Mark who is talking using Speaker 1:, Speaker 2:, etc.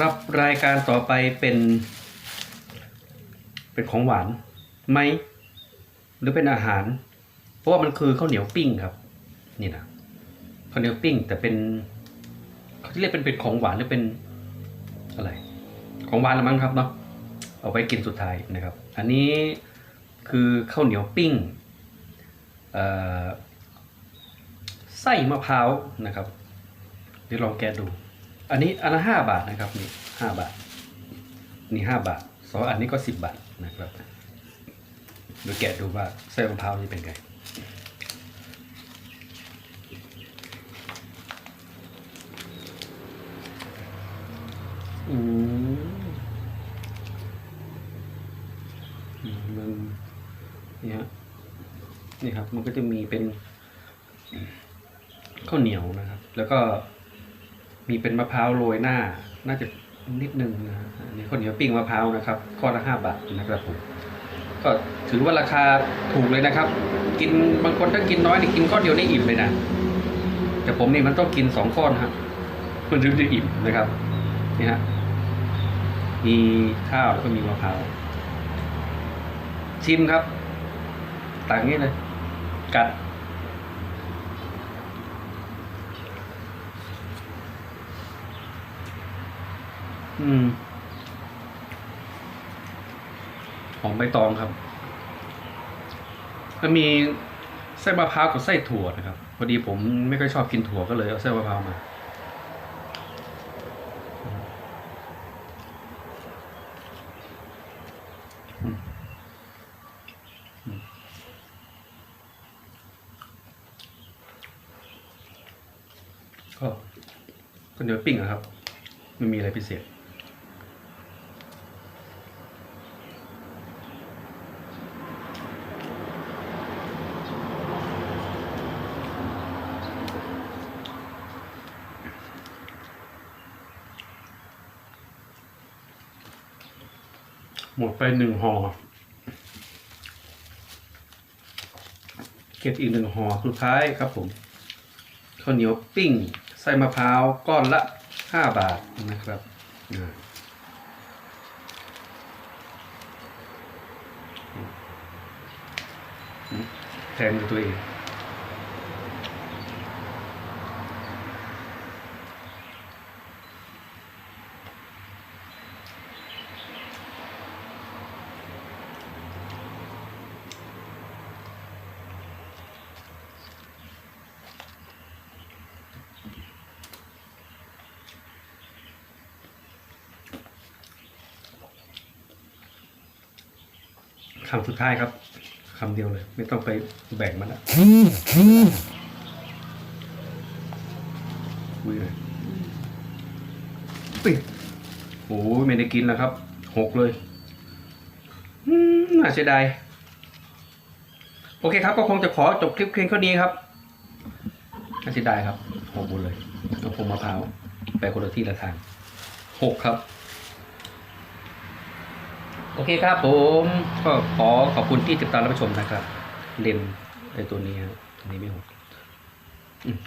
Speaker 1: ครับรายการต่อไปเป็น เป็นของหวานไหมหรือเป็นอาหาร เพราะว่ามันคือข้าวเหนียวปิ้งครับ นี่นะข้าวเหนียวปิ้ง แต่เป็นเขาที่เรียกเป็นเป็นของหวานหรือเป็นอะไร ของหวานละมั้งครับเนาะเอาไว้กินสุดท้ายนะครับ อันนี้คือข้าวเหนียวปิ้งเอ่อไส้มะพร้าวนะครับเดี๋ยวลองแกะดู อันนี้อันละห้าบาทนะครับนี่ห้าบาท นี่ห้าบาทสองอันนี้ก็สิบบาทนะครับเดี๋ยวแกะดูว่าไส้มะพร้าวนี่เป็นไงอืมอืมมันนี่ฮะนี่ครับ มันก็จะมีเป็นข้าวเหนียวนะครับ แล้วก็ มีเป็นมะพร้าวโรยหน้า น่าจะนิดนึงนะอันนี้ข้าวเหนียวปิ้งมะพร้าวนะครับข้อละห้าบาทนะครับผมก็ถือว่าราคาถูกเลยนะครับ กินบางคนถ้ากินน้อยนี่กินก้อเดียวได้อิ่มเลยนะแต่ผมนี่มันต้องกินสองก้อนครับมันถึงจะอิ่มนะครับนี่ฮะมีข้าวแล้วก็มีมะพร้าวชิมครับต่างนี้เลยกัด อืม หอมใบตองครับแล้วมีไส้มะพร้าวกับไส้ถั่วนะครับ พอดีผมไม่ค่อยชอบกินถั่วก็เลยเอาไส้มะพร้าวมา ก็ก็เนื้อปิ้งอะครับ ไม่มีอะไรพิเศษ หมดไปหนึ่งห่อเก็บอีกหนึ่งห่อสุดท้ายครับผมข้าวเหนียวปิ้งไส้มะพร้าวก้อนละห้าบาทนะครับแทนตัวเอง คำสุดท้ายครับคำเดียวเลย ไม่ต้องไปแบ่งมันละอุ้ยเลยปิ๊งโอ้ยไม่ได้กินแล้วครับ หกเลยอืมน่าเสียดายโอเคครับ ก็คงจะขอจบคลิปเพียงเท่านี้ครับน่าเสียดายครับหกหมดเลยต้องพงมะพร้าวไปคนละที่ละทางหกครับ โอเคครับผมก็ขอขอบคุณที่ติดตามรับชมนะครับ เลนส์ไอตัวนี้ครับอันนี้ไม่หกอืม